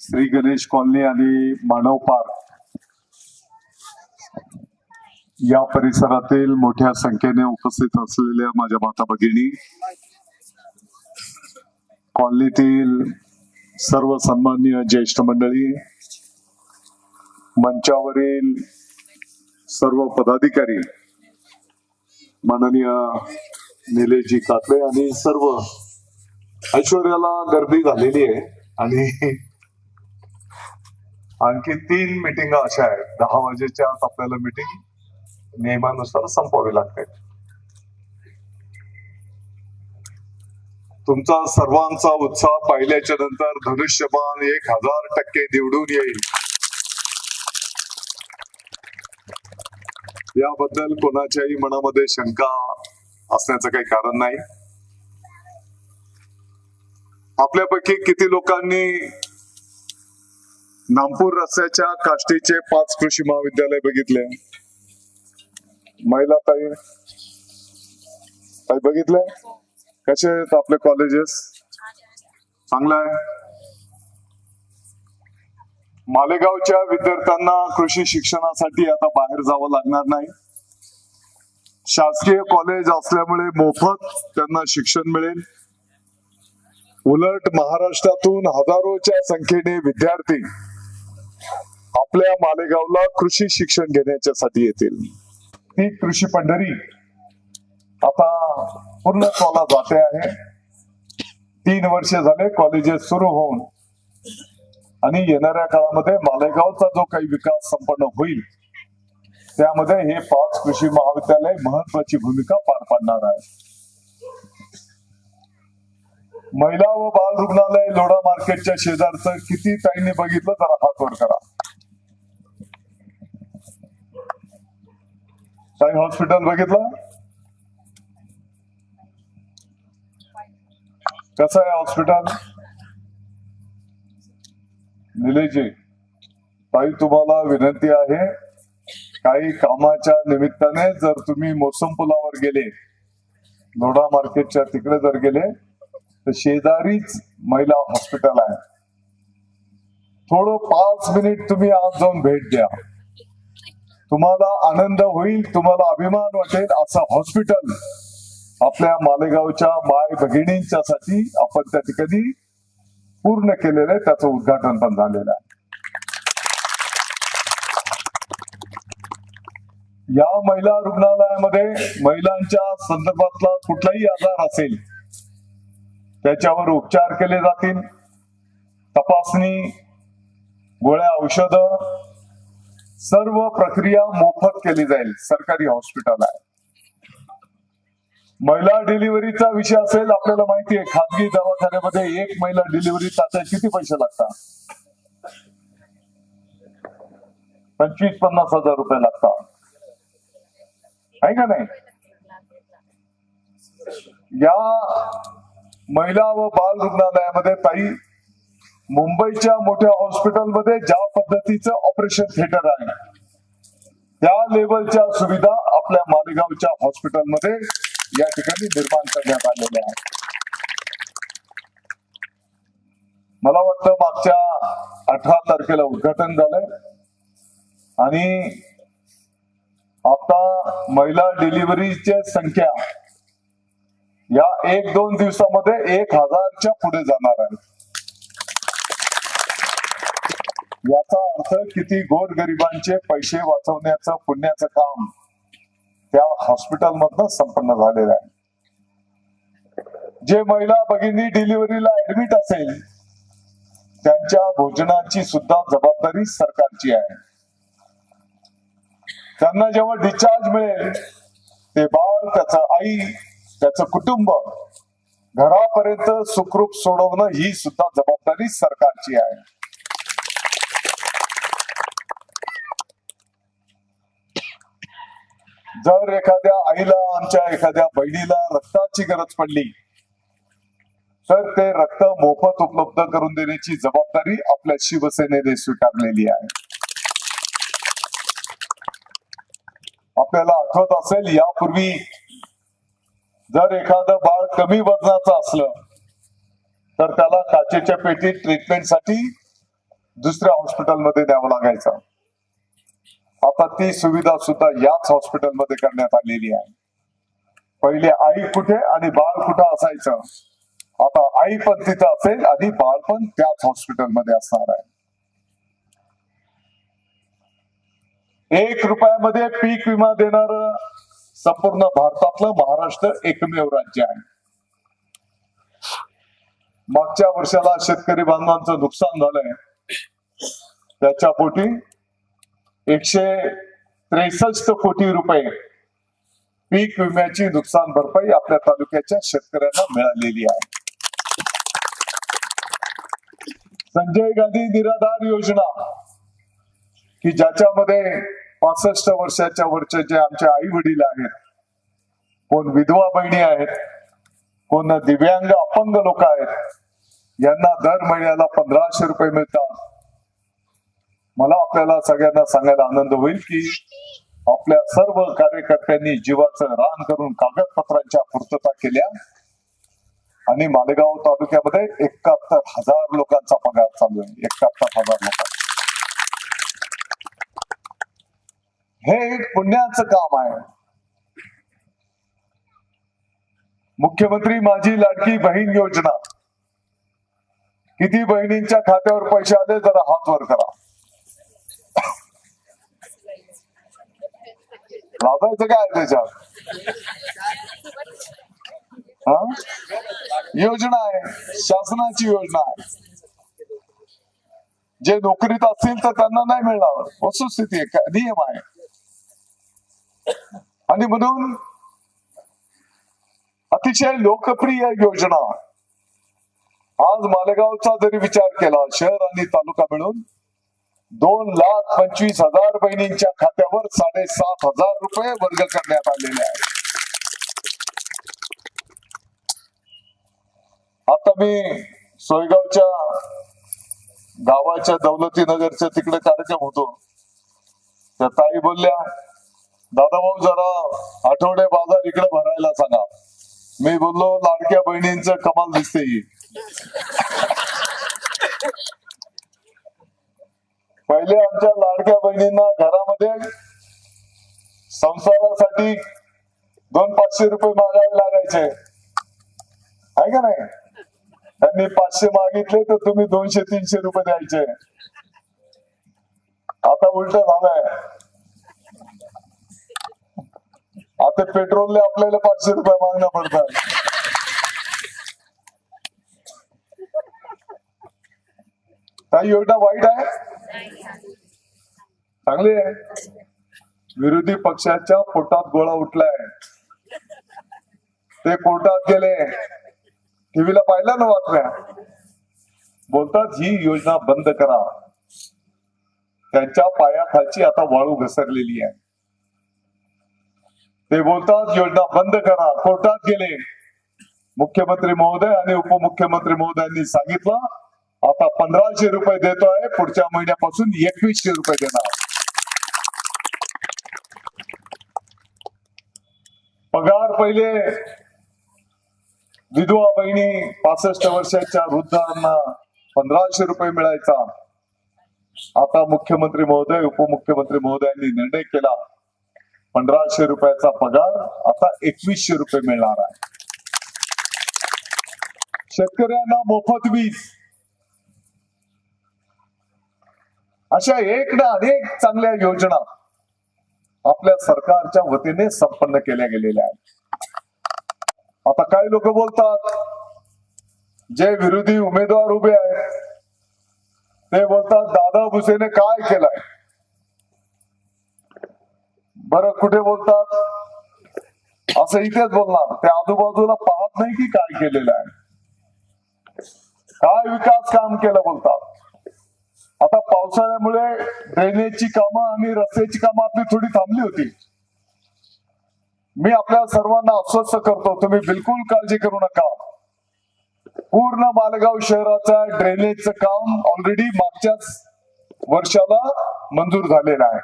Shri Ganesh colony आणि मानव park. या परिसरातील मोठ्या संख्येने उपस्थित असलेल्या माझ्या माता भगिनी कॉलनीतील सर्व सन्मान्य ज्येष्ठ मंडळी मंचावरील सर्व पदाधिकारी माननीय निलेशजी काकडे आणि सर्व ऐश्वर्याला गर्दी झालेली आहे आणि आणखी तीन मिटिंग अशा आहेत. दहा वाजेच्या आत आपल्याला मिटिंग नियमानुसार संपवावी लागते. तुमचा सर्वांचा उत्साह पाहिल्याच्या नंतर धनुष्यबाण एक हजार टक्के निवडून येईल. याबद्दल कोणाच्याही मनामध्ये शंका असण्याचं काही कारण नाही. आपल्यापैकी किती लोकांनी नामपूर रस्त्याच्या काष्टीचे पाच कृषी महाविद्यालय बघितले. महिला ताई. ताई बघितले? कसे आहेत आपले कॉलेजेस चांगलं आहे. मालेगावच्या विद्यार्थ्यांना कृषी शिक्षणासाठी आता बाहेर जावं लागणार नाही. शासकीय कॉलेज असल्यामुळे मोफत त्यांना शिक्षण मिळेल. उलट महाराष्ट्रातून हजारोच्या संख्येने विद्यार्थी आपल्या मालेगावला कृषी शिक्षण घेण्याच्यासाठी येतील. ती कृषी पंढरी आता पूर्ण कॉला जाते आहे. तीन वर्ष झाले कॉलेजेस सुरू होऊन. आणि येणाऱ्या काळामध्ये मालेगावचा जो काही विकास संपन्न होईल त्यामध्ये हे पाच कृषी महाविद्यालय महत्वाची भूमिका पार पाडणार आहे. महिला व बाल रुग्णालय लोढा मार्केटच्या शेजारचं किती ताईंनी बघितलं जरा हात वर करा. साई हॉस्पिटल बघितलं? कसं आहे हॉस्पिटल? निलेशजी ताई तुम्हाला विनंती आहे काही कामाच्या निमित्ताने जर तुम्ही मोसम पुलावर गेले लोढा मार्केटच्या तिकडे जर गेले तर शेजारीच महिला हॉस्पिटल आहे. थोडं पाच मिनिट तुम्ही आज जाऊन भेट द्या. तुम्हाला आनंद होईल तुम्हाला अभिमान वाटेल असं हॉस्पिटल आपल्या मालेगावच्या माय भगिनींच्या साठी आपण त्या ठिकाणी पूर्ण केलेलं आहे त्याचं उद्घाटन पण झालेलं आहे. या महिला रुग्णालयामध्ये महिलांच्या संदर्भातला कुठलाही आजार असेल त्याच्यावर उपचार केले जातील. तपासणी गोळ्या औषध सर्व प्रक्रिया मोफत केली जाईल सरकारी हॉस्पिटल आहे. महिला डिलिव्हरीचा विषय असेल आपल्याला माहिती आहे खाजगी दवाखान्यामध्ये एक महिला डिलिव्हरी तासात किती पैसे लागतात? पंचवीस पन्नास हजार रुपये लागतात. आहे का नाही? या महिला व बाल रुग्णालयामध्ये ताई मुंबईच्या मोठ्या हॉस्पिटलमध्ये ज्या पद्धतीचं ऑपरेशन थिएटर आहे त्या लेवलच्या सुविधा आपल्या मालेगावच्या हॉस्पिटलमध्ये या ठिकाणी निर्माण करण्यात आलेल्या आहेत. मला वाटतं मागच्या अठरा तारखेला उद्घाटन झालंय. आणि आता महिला डिलिव्हरीच्या संख्या या एक दोन दिवसामध्ये एक हजारच्या पुढे जाणार आहे याचा अर्थ किती गोरगरिबांचे पैसे वाचवण्याचं पुण्याचं काम त्या हॉस्पिटल मधनं संपन्न झालेलं आहे. जे महिला भगिनी डिलिव्हरीला ऍडमिट असेल त्यांच्या भोजनाची सुद्धा जबाबदारी सरकारची आहे. त्यांना जेव्हा डिस्चार्ज मिळेल ते बाळ त्याचं आई त्याचं कुटुंब घरापर्यंत सुखरूप सोडवणं ही सुद्धा जबाबदारी सरकारची आहे. जर एखाद्या आईला आमच्या एखाद्या बहिणीला रक्ताची गरज पडली तर ते रक्त मोफत उपलब्ध करून देण्याची जबाबदारी आपल्या शिवसेनेने स्वीकारलेली आहे. आपल्याला आठवत असेल यापूर्वी जर एखादं बाळ कमी वजनाचं असलं तर त्याला काचेच्या पेटीत ट्रीटमेंटसाठी दुसऱ्या हॉस्पिटलमध्ये द्यावं लागायचं. आता ती सुविधा सुद्धा याच हॉस्पिटलमध्ये करण्यात आलेली आहे. पहिले आई कुठे आणि बाळ कुठं असायचं? आता आई पण तिथं असेल आणि बाळ पण त्याच हॉस्पिटलमध्ये असणार आहे. एक रुपयामध्ये पीक विमा देणार संपूर्ण भारतातलं महाराष्ट्र एकमेव राज्य आहे. मागच्या वर्षाला शेतकरी बांधवांचं नुकसान झालंय. त्याच्या पोटी एकशे त्रेसष्ट कोटी रुपये पीक विम्याची नुकसान भरपाई आपल्या तालुक्याच्या शेतकऱ्यांना मिळालेली आहे. संजय गांधी निराधार योजना की ज्याच्यामध्ये पासष्ट वर्षाच्या वरचे जे आमचे आई वडील आहेत कोण विधवा बहिणी आहेत कोण दिव्यांग अपंग लोक आहेत यांना दर महिन्याला पंधराशे रुपये मिळतात. मला आपल्याला सगळ्यांना सांगायला आनंद होईल की आपल्या सर्व कार्यकर्त्यांनी जीवाचं रान करून कागदपत्रांच्या पूर्तता केल्या. आणि मालेगाव तालुक्यामध्ये एकाहत्तर हजार लोकांचा पगार चालू आहे. एकाहत्तर हजार लोकांचा. हे एक पुण्याचं काम आहे. मुख्यमंत्री माझी लाडकी बहीण योजना. किती बहिणींच्या खात्यावर पैसे आले जरा हात वर करा. लावायचं काय त्याच्यात योजना आहे. शासनाची योजना आहे. जे नोकरीत असतील तर त्यांना नाही मिळणार. वस्तुस्थिती आहे. नियम आहे. आणि म्हणून अतिशय लोकप्रिय योजना. आज मालेगावचा जरी विचार केला शहर आणि तालुका मिळून दोन लाख पंचवीस हजार बहिणींच्या खात्यावर साडेसात हजार रुपये वर्ग करण्यात आलेले आहेत. आता मी सोयगावच्या गावाच्या दौलतीनगरच्या तिकडे कार्यक्रम होतो. त्या ताई बोलल्या दादा भाऊ जरा आठवडे बाजार इकडे भरायला सांगा. मी बोललो लाडक्या बहिणींचं कमाल दिसते ही पहिले आमच्या लाडक्या बहिणींना घरामध्ये संसारासाठी दोन पाचशे रुपये मागावे लागायचे. आहे का नाही? त्यांनी पाचशे मागितले तर तुम्ही दोनशे तीनशे रुपये द्यायचे. आता उलट झालंय. आता पेट्रोलने आपल्याला पाचशे रुपये मागणं पडतात काही योजना वाईट आहे? चांगली आहे. विरोधी पक्षाच्या पोटात गोळा उठलाय. ते कोर्टात गेले. टीव्हीला पाहिलं ना बातम्या. बोलतात ही योजना बंद करा. त्यांच्या पायाखालची आता वाळू घसरलेली आहे. ते बोलतात योजना बंद करा. कोर्टात गेले. मुख्यमंत्री महोदय आणि उपमुख्यमंत्री महोदयांनी सांगितलं आता पंधराशे रुपये देतोय पुढच्या महिन्यापासून एकवीसशे रुपये देणार. पगार पहिले विधवा बहिणी पासष्ट वर्षाच्या वृद्धांना पंधराशे रुपये मिळायचा. आता मुख्यमंत्री महोदय उपमुख्यमंत्री महोदयांनी निर्णय केला. पंधराशे रुपयाचा पगार आता एकवीसशे रुपये मिळणार आहे. शेतकऱ्यांना मोफत वीज. अशा एक ना अनेक चांगल्या योजना आपल्या सरकारच्या वतीने संपन्न केल्या गेलेल्या आहेत. आता काही लोक बोलतात जे विरोधी उमेदवार उभे आहेत ते बोलतात दादा भुसेने काय केलंय? बर कुठे बोलतात? असं इथेच बोलणार. ते आजूबाजूला पाहत नाही की काय केलेलं आहे. काय विकास काम केलं बोलतात? आता पावसाळ्यामुळे ड्रेनेजची कामं आणि रस्त्याची कामं आपली थोडी थांबली होती. मी आपल्या सर्वांना अस्वस्थ करतो तुम्ही बिलकुल काळजी करू नका. पूर्ण मालगाव शहराचा ड्रेनेजचं काम ऑलरेडी मागच्याच वर्षाला मंजूर झालेलं आहे.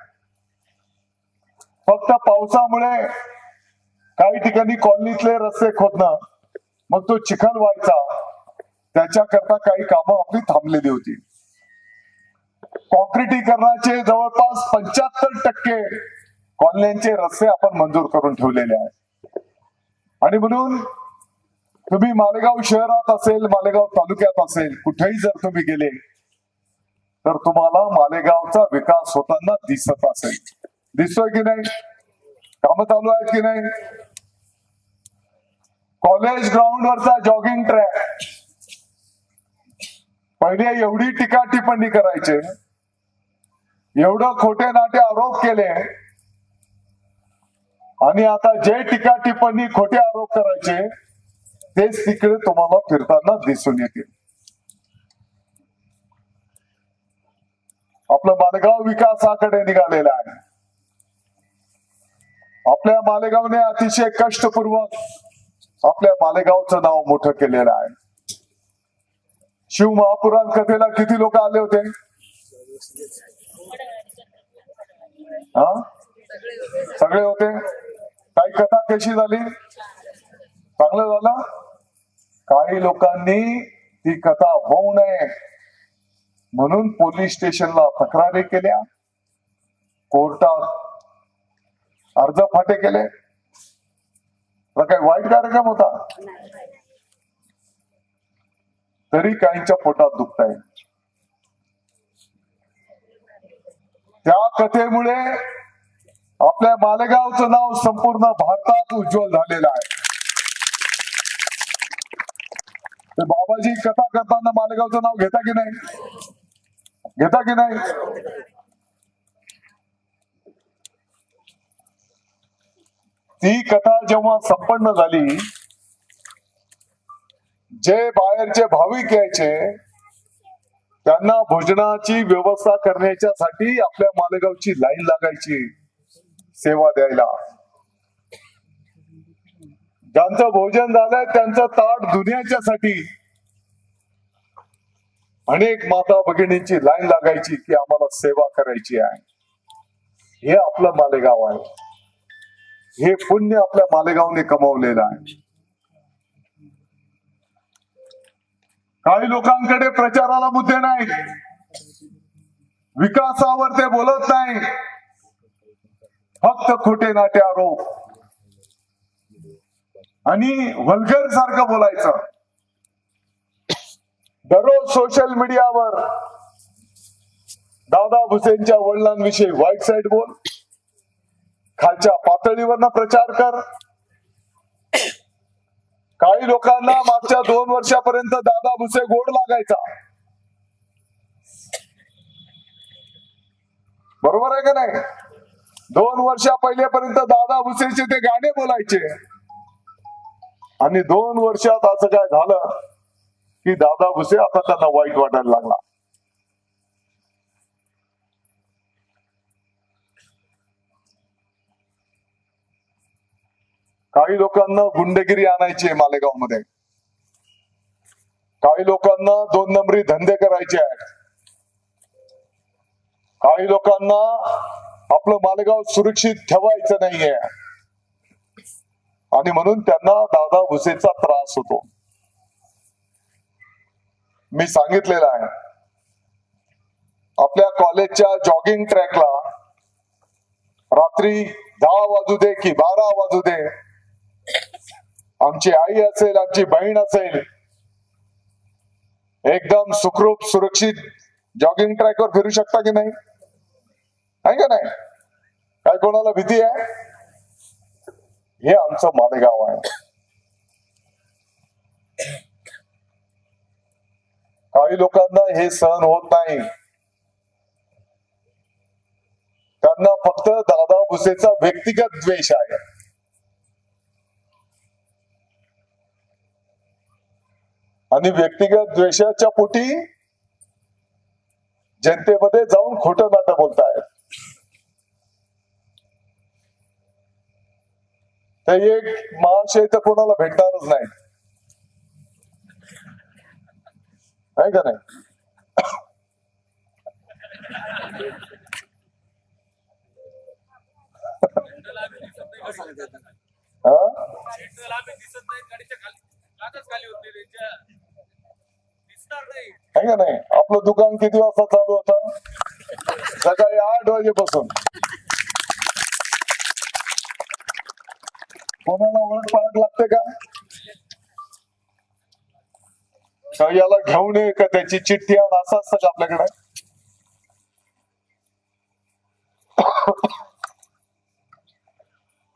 फक्त पावसामुळे काही ठिकाणी कॉलनीतले रस्ते खोदणं मग तो चिखल व्हायचा त्याच्याकरता काही कामं आपली थांबलेली होती. कॉन्क्रिटीकरणाचे जवळपास पंच्याहत्तर टक्के कॉलन्यांचे रस्ते आपण मंजूर करून ठेवलेले आहेत. आणि म्हणून तुम्ही मालेगाव शहरात असेल मालेगाव तालुक्यात असेल कुठेही जर तुम्ही गेले तर तुम्हाला मालेगावचा विकास होताना दिसत असेल. दिसतोय की नाही? कामं चालू आहेत की नाही? कॉलेज ग्राउंड वरचा जॉगिंग ट्रॅक. पहिले एवढी टीका टिप्पणी करायचे. एवढं खोटे नाटे आरोप केले. आणि आता जे टीका टिप्पणी खोटे आरोप करायचे तेच तिकडे तुम्हाला फिरताना दिसून येतील. आपलं मालेगाव विकासाकडे निघालेलं आहे. आपल्या मालेगावने अतिशय कष्टपूर्वक आपल्या मालेगावचं नाव मोठं केलेलं आहे. शिव महापुराण कथेला किती लोक आले होते? हा? सगळे होते? काही कथा कशी झाली? चांगलं झालं? काही लोकांनी ती कथा होऊ नये म्हणून पोलीस स्टेशनला तक्रारी केल्या. कोर्टात अर्ज फाटे केले. काही वाईट कार्यक्रम होता? तरी काहींच्या पोटात दुखत आहे त्या कथेमुळे आपल्या मालेगावचं नाव संपूर्ण भारतात उज्ज्वल झालेलं आहे. ते बाबाजी कथा करताना मालेगावचं नाव घेता की नाही? घेता की नाही? ती कथा जेव्हा संपन्न झाली जे बाहेरचे भाविक यायचे त्यांना भोजनाची व्यवस्था करण्याच्यासाठी आपल्या मालेगावची लाईन लागायची. सेवा द्यायला. ज्यांचं भोजन झालंय त्यांचं ताट धुण्याच्यासाठी. अनेक माता भगिनींची लाईन लागायची की आम्हाला सेवा करायची आहे. हे आपलं मालेगाव आहे. हे पुण्य आपल्या मालेगावने कमवलेलं आहे. काही लोकांकडे प्रचाराला मुद्दे नाही विकासावर ते बोलत नाही. फक्त खोटे नाटे आरोप. आणि वल्गर सारखं बोलायचं. दररोज सोशल मीडियावर दादा भुसेनच्या वडिलांविषयी वाईट साईड बोल. खालच्या पातळीवरनं प्रचार कर. काही लोकांना मागच्या दोन वर्षापर्यंत दादा भुसे गोड लागायचा. बरोबर आहे का नाही? दोन वर्षा पहिलेपर्यंत दादा भुसेचे ते गाणे बोलायचे. आणि दोन वर्षात असं काय झालं की दादा भुसे आता त्यांना वाईट वाटायला लागला. काही लोकांना गुंडगिरी आणायची आहे मालेगावमध्ये काही लोकांना दोन नंबरी धंदे करायचे आहेत. काही लोकांना आपलं मालेगाव सुरक्षित ठेवायचं नाहीये. आणि म्हणून त्यांना दादा भुसेचा त्रास होतो. मी सांगितलेलं आहे. आपल्या कॉलेजच्या जॉगिंग ट्रॅकला रात्री दहा वाजू दे की बारा वाजू दे आमची आई असेल आमची बहीण असेल एकदम सुखरूप सुरक्षित जॉगिंग ट्रॅकवर फिरू शकता की नाही? आहे का नाही? काय कोणाला भीती आहे? हे आमचं मालेगाव आहे. काही लोकांना हे सहन होत नाही. त्यांना फक्त दादा भुसेचा व्यक्तिगत द्वेष आहे. आणि व्यक्तिगत द्वेषाच्या पोटी जनतेमध्ये जाऊन खोटं नाटक बोलतायत. ते एक महाशय तर कोणाला भेटणारच नाही. का नाही? हा? नाही. आहे का नाही? आपलं दुकान किती वाजता चालू होत? सकाळी आठ वाजेपासून. कोणाला ओळख पाळख लागते का? का याला घेऊन ये का त्याची चिठ्ठी आण? असं असतं का आपल्याकडे?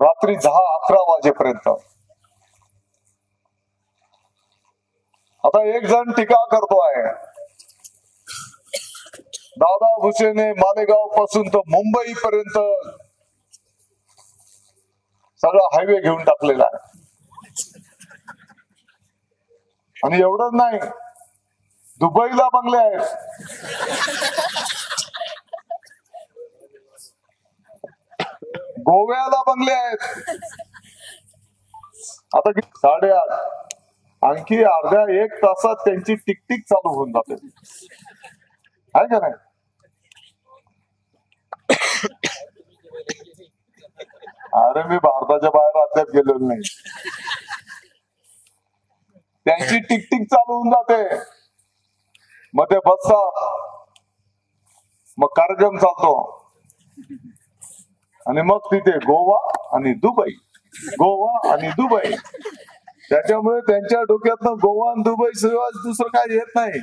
रात्री दहा अकरा वाजेपर्यंत. आता एक जण टीका करतो आहे दादा भुसेने मालेगावपासून तर मुंबई पर्यंत सगळा हायवे घेऊन टाकलेला आहे. आणि एवढंच नाही दुबईला बंगले आहेत. गोव्याला बंगले आहेत. आता साडेआठ. आणखी अर्ध्या एक तासात त्यांची टिकटिक चालू होऊन जाते. आहे का नाही? अरे मी भारताच्या बाहेर अद्याप गेलेलो नाही. त्यांची टिकटिक चालू होऊन जाते. मग ते बसतात. मग कार्यक्रम चालतो. आणि मग तिथे गोवा आणि दुबई. गोवा आणि दुबई. त्याच्यामुळे त्यांच्या डोक्यातनं गोवा दुबई शिवाय दुसरं काय येत नाही.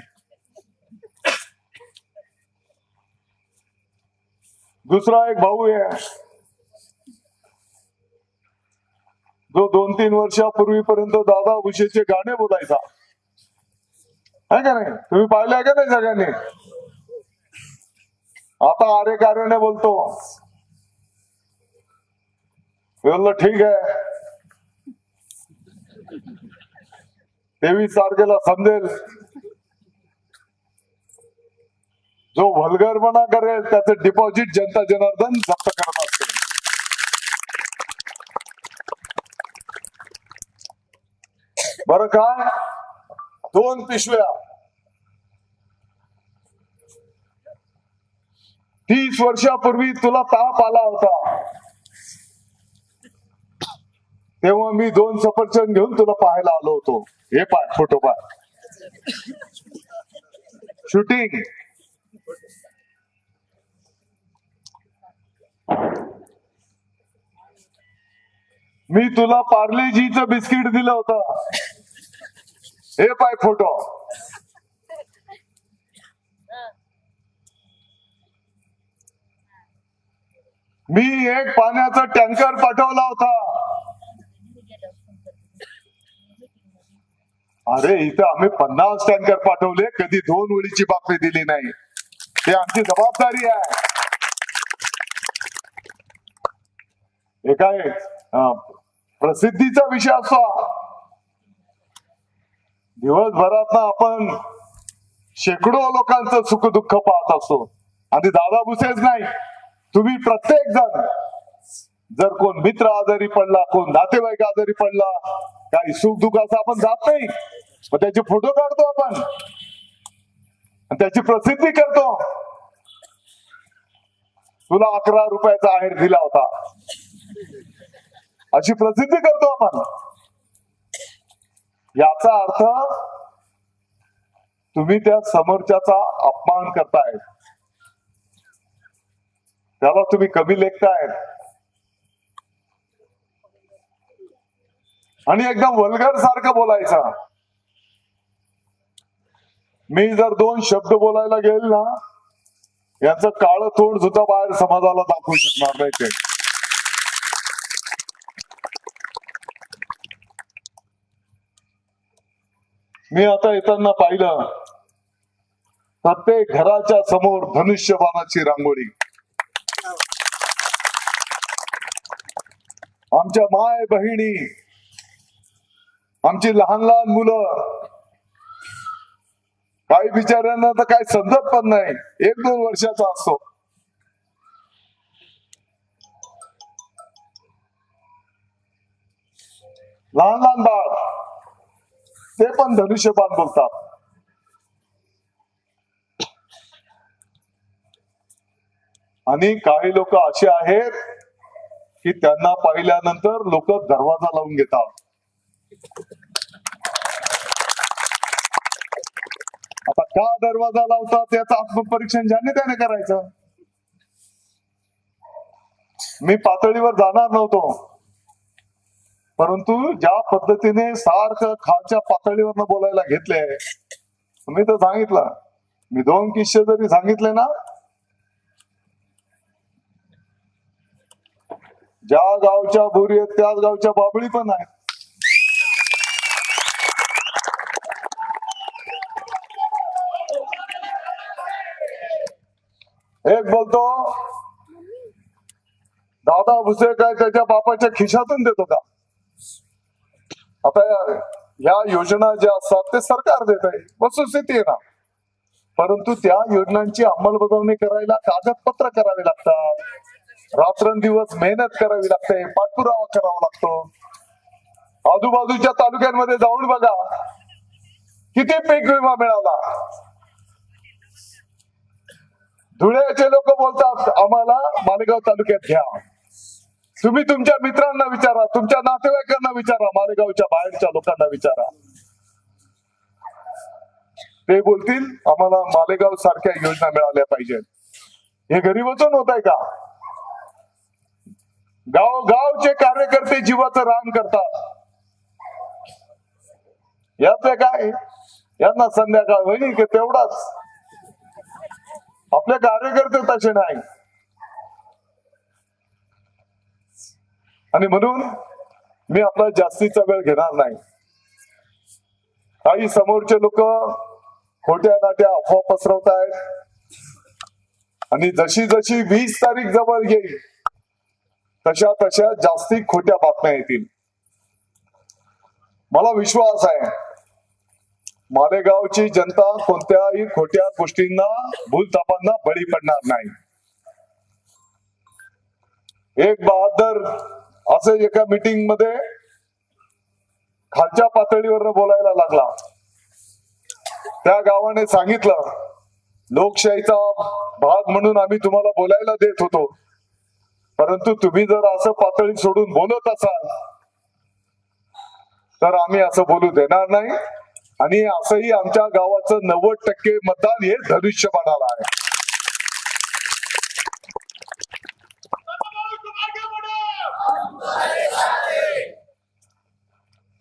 दुसरा एक भाऊ आहे. जो दोन तीन वर्षापूर्वीपर्यंत दादा भुसेचे गाणे बोलायचा. आहे का नाही? तुम्ही पाहिले का नाही सगळ्यांनी? आता आरे कार्याने बोलतो ठीक आहे. तेवीस तारखेला समजेल जो व्हल्गरपणा करेल त्याचं डिपॉझिट जनता जनार्दन जप्त करत असते. बर काय दोन पिशव्या. तीस वर्षापूर्वी तुला ताप आला होता. तेव्हा मी दोन सफरचंद घेऊन तुला पाहायला आलो होतो. हे पाय फोटो पाय शूटिंग मी तुला पार्लेजीचं बिस्किट दिलं होतं. हे पाय फोटो. मी एक पाण्याचा टँकर पाठवला होता. अरे इथं आम्ही पन्नास टँकर पाठवले कधी दोन ओळीची बातमी दिली नाही. ते आमची जबाबदारी आहे. हे काय प्रसिद्धीचा विषय असतो. दिवसभरात आपण शेकडो लोकांचं सुख दुःख पाहत असतो. आणि दादा भुसेच नाही. तुम्ही प्रत्येक जण जर कोण मित्र आजारी पडला कोण नातेवाईक आजारी पडला काही सुख दुःखाचा आपण जात नाही. मग त्याचे फोटो काढतो आपण. त्याची प्रसिद्धी करतो. तुला अकरा रुपयाचा आहेर दिला होता. अशी प्रसिद्धी करतो आपण. याचा अर्थ तुम्ही त्या समोरच्याचा अपमान करताय. त्याला तुम्ही कमी लेखतायत आणि एकदम वल्गर सारखं बोलायचा. मी जर दोन शब्द बोलायला गेल ना याच काळ तोंड सुद्धा बाहेर समाजाला दाखवू शकणार नाही ते. मी आता येताना पाहिलं प्रत्येक घराच्या समोर धनुष्यबाणाची रांगोळी. आमच्या माय बहिणी आमची लहान लहान मुलं. काही बिचाऱ्यांना तर काही समजत पण नाही. एक दोन वर्षाचा असतो. लहान लहान बाळ. ते पण धनुष्यबाण बोलतात. आणि काही लोक असे आहेत की त्यांना पाहिल्यानंतर लोक दरवाजा लावून घेतात. का दरवाजा लावतात याचं आत्मपरीक्षण ज्याने त्याने करायचं? मी पातळीवर जाणार नव्हतो. परंतु ज्या पद्धतीने सारखं खालच्या पातळीवर बोलायला घेतले मी तर सांगितलं. मी दोन किस्से जरी सांगितले ना ज्या गावच्या भुरी आहेत त्याच गावच्या बाबळी पण आहेत. एक बोलतो दादा भुसे काय त्याच्या बापाच्या खिशातून देतो का आता या- या योजना ज्या असतात ते सरकार देत आहे. वस्तुस्थिती आहे ना. परंतु त्या योजनांची अंमलबजावणी करायला कागदपत्र करावे लागतात. रात्रंदिवस मेहनत करावी लागते पाठपुरावा करावा लागतो. आजूबाजूच्या तालुक्यांमध्ये जाऊन बघा किती पीक विमा मिळाला. धुळ्याचे लोक बोलतात आम्हाला मालेगाव तालुक्यात घ्या. तुम्ही तुमच्या मित्रांना विचारा तुमच्या नातेवाईकांना विचारा मालेगावच्या बाहेरच्या लोकांना विचारा. ते बोलतील आम्हाला मालेगाव सारख्या योजना मिळाल्या पाहिजेत. हे घरी बसून होत आहे का? गाव गावचे कार्यकर्ते जीवाचं रान करतात. याच काय? यांना संध्याकाळ होईल की तेवढाच. आपले कार्यकर्ते तसे नाही. आणि म्हणून मी आपला जास्तीचा वेळ घेणार नाही. काही समोरचे लोक खोट्या नाट्या अफवा पसरवत आहेत आणि जशी जशी वीस तारीख जवळ येईल तशा तशा जास्ती खोट्या बातम्या येतील. मला विश्वास आहे मालेगावची जनता कोणत्याही खोट्या गोष्टींना भूलतापांना बळी पडणार नाही. एक बहादर असे एका मीटिंगमध्ये खालच्या पातळीवर बोलायला लागला. त्या गावाने सांगितलं लोकशाहीचा भाग म्हणून आम्ही तुम्हाला बोलायला देत होतो. परंतु तुम्ही जर असं पातळी सोडून बोलत असाल तर आम्ही असं बोलू देणार नाही. आणि असंही आमच्या गावाचं नव्वद टक्के मतदान हे धनुष्यबाणाला आहे.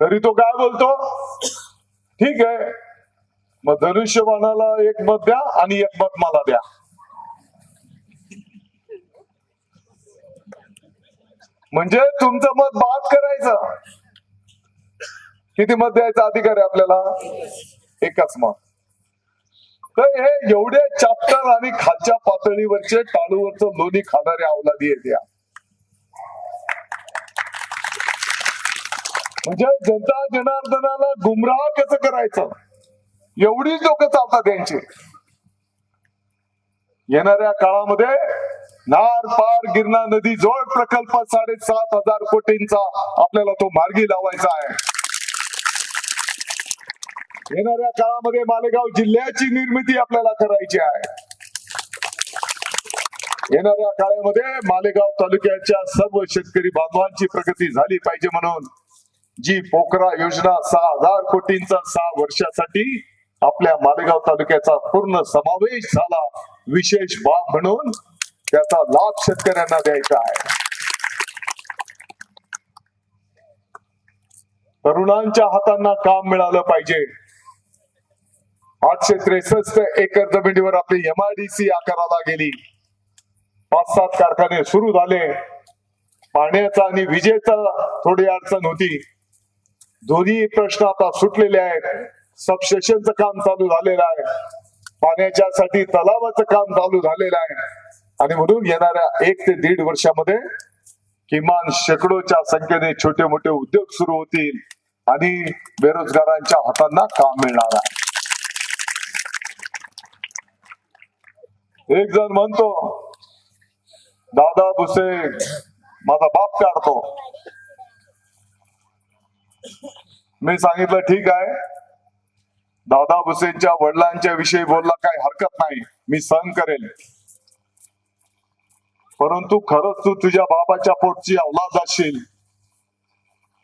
तरी तो काय बोलतो? ठीक आहे. मग धनुष्यबाणाला एक मत द्या आणि एक मत मला द्या. म्हणजे तुमचं मत बाद करायचं. किती मत द्यायचा अधिकार आहे आपल्याला? एकच मत. तर हे एवढे चाप्टर आणि खालच्या पातळीवरचे टाळूवरचं लोणी खाणारे अवलादी आहेत या. म्हणजे जनता जनार्दनाला गुमराह कसं करायचं? एवढीच लोक चालतात यांची. येणाऱ्या काळामध्ये नार पार गिरणा नदी जोड प्रकल्प साडेसात हजार कोटींचा आपल्याला तो मार्गी लावायचा आहे. येणाऱ्या काळामध्ये मालेगाव जिल्ह्याची निर्मिती आपल्याला करायची आहे. येणाऱ्या काळामध्ये मालेगाव तालुक्याच्या सर्व शेतकरी बांधवांची प्रगती झाली पाहिजे म्हणून जी पोकरा योजना सहा हजार कोटींचा सहा वर्षासाठी आपल्या मालेगाव तालुक्याचा पूर्ण समावेश झाला विशेष बाब म्हणून त्याचा लाभ शेतकऱ्यांना द्यायचा आहे. तरुणांच्या हातांना काम मिळालं पाहिजे. आठशे त्रेसष्ट एकर जमिनीवर आपली एमआयडीसी आकाराला गेली. पाच सात कारखाने सुरू झाले. पाण्याचा आणि विजेचा थोडी अडचण होती. दोन्ही प्रश्न आता सुटलेले आहेत. सबस्टेशनचं काम चालू झालेलं आहे. पाण्याच्यासाठी तलावाचं काम चालू झालेलं आहे. आणि म्हणून येणाऱ्या एक ते दीड वर्षामध्ये किमान शेकडोच्या संख्येने छोटे मोठे उद्योग सुरू होतील आणि बेरोजगारांच्या हातांना काम मिळणार आहे. एक जण म्हणतो दादा भुसे माझा बाप काढतो. मी सांगितलं ठीक आहे. दादा भुसेंच्या वडिलांच्या विषयी बोलला काही हरकत नाही. मी सहन करेल. परंतु खरंच तू तुझ्या बाबाच्या पोटची अवलाद असशील.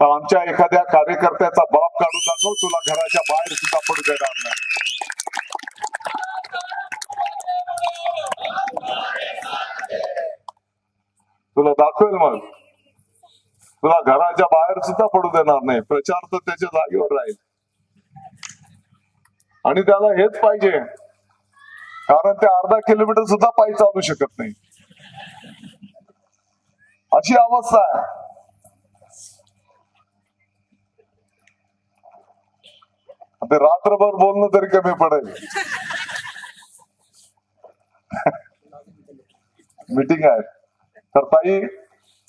तर आमच्या एखाद्या कार्यकर्त्याचा बाप काढून दाखव तुला घराच्या बाहेर सुद्धा पडू देणार नाही. तुला दाखवेल मग. तुला घराच्या बाहेर सुद्धा पडू देणार नाही. प्रचार तर त्याच्या जागेवर राहील. आणि त्याला हेच पाहिजे. कारण ते अर्धा किलोमीटर सुद्धा पायी चालू शकत नाही. अशी अवस्था आहे. ते रात्रभर बोलणं तरी कमी पडेल. मीटिंग आहेत तर ताई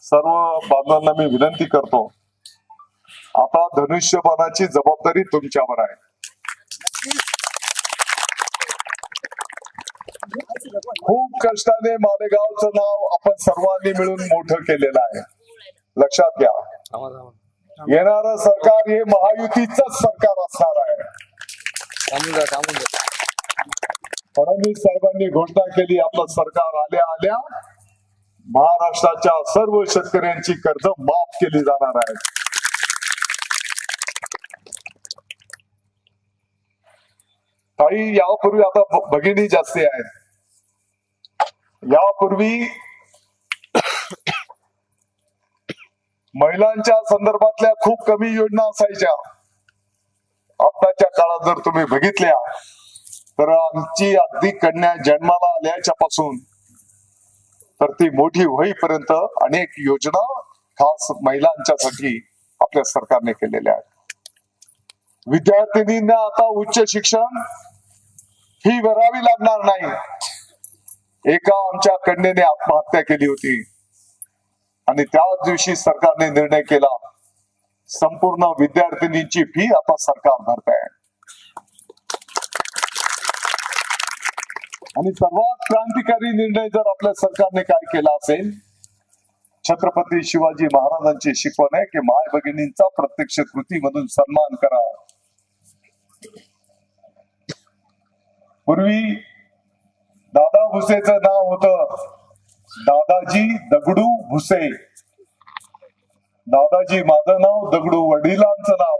सर्व बांधवांना मी विनंती करतो आता धनुष्यबाणाची जबाबदारी तुमच्यावर आहे. खूप कष्टाने मालेगावचं नाव आपण सर्वांनी मिळून मोठं केलेलं आहे. लक्षात घ्या. येणार सरकार हे महायुतीच सरकार असणार आहे. थांबून जा थांबून जा. फडणवीस साहेबांनी घोषणा केली आपलं सरकार आल्या आल्या महाराष्ट्राच्या सर्व शेतकऱ्यांची कर्ज माफ केली जाणार आहेत काही यापूर्वी आता भगिनी जास्ती आहेत. यापूर्वी महिलांच्या संदर्भातल्या खूप कमी योजना असायच्या. आताच्या काळात जर तुम्ही बघितल्या तर आमची अगदी कन्या जन्माला आल्याच्या पासून तर ती मोठी होईपर्यंत अनेक योजना खास महिलांच्यासाठी आपल्या सरकारने केलेल्या आहेत. विद्यार्थिनींना आता उच्च शिक्षण फी भरावी लागणार नाही. एका आमच्या कन्येने आत्महत्या केली होती. आणि त्याच दिवशी सरकारने निर्णय केला संपूर्ण विद्यार्थिनींची फी आता सरकार भरत आणि सर्वात क्रांतिकारी निर्णय जर आपल्या सरकारने काय केला असेल छत्रपती शिवाजी महाराजांची शिकवण आहे की माय भगिनींचा प्रत्यक्ष कृतीमधून सन्मान करा. पूर्वी दादा भुसेचं नाव होत दादाजी दगडू भुसे. दादाजी माझं नाव दगडू वडिलांचं नाव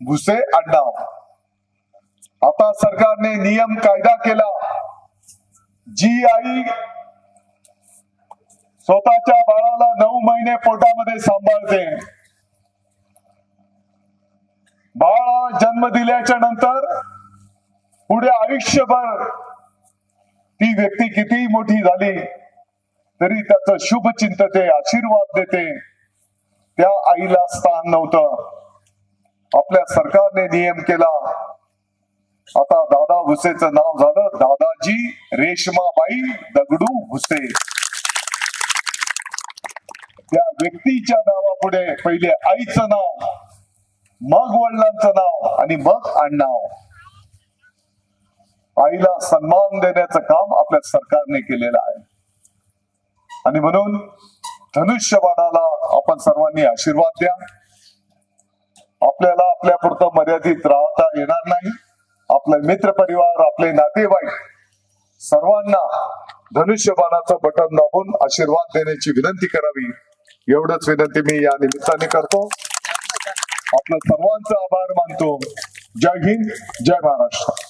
भुसे आडनाव. आता सरकारने नियम कायदा केला. जी आई स्वतःच्या बाळाला नऊ महिने पोटामध्ये सांभाळते. बाळा जन्म दिल्याच्या नंतर पुढे आयुष्यभर ती व्यक्ती कितीही मोठी झाली तरी त्याच शुभ चिंतते आशीर्वाद देते. त्या आईला स्थान नव्हतं. आपल्या सरकारने नियम केला. आता दादा भुसेचं नाव झालं. दादाजी रेशमाबाई दगडू भुसे त्या व्यक्तीच्या नावापुढे पहिले आईचं नाव मग वडिलांचं नाव आणि मग आडनाव. आईला सन्मान देण्याचं काम आपल्या सरकारने केलेलं आहे. आणि म्हणून धनुष्यबाणाला आपण सर्वांनी आशीर्वाद द्या. आपल्याला आपल्यापुरतं मर्यादित राहता येणार नाही. आपले मित्र परिवार आपले नातेवाईक सर्वांना धनुष्यबाणाचं बटन दाबून आशीर्वाद देण्याची विनंती करावी. एवढंच विनंती मी या निमित्ताने करतो. आपलं सर्वांचा आभार मानतो. जय हिंद जय महाराष्ट्र.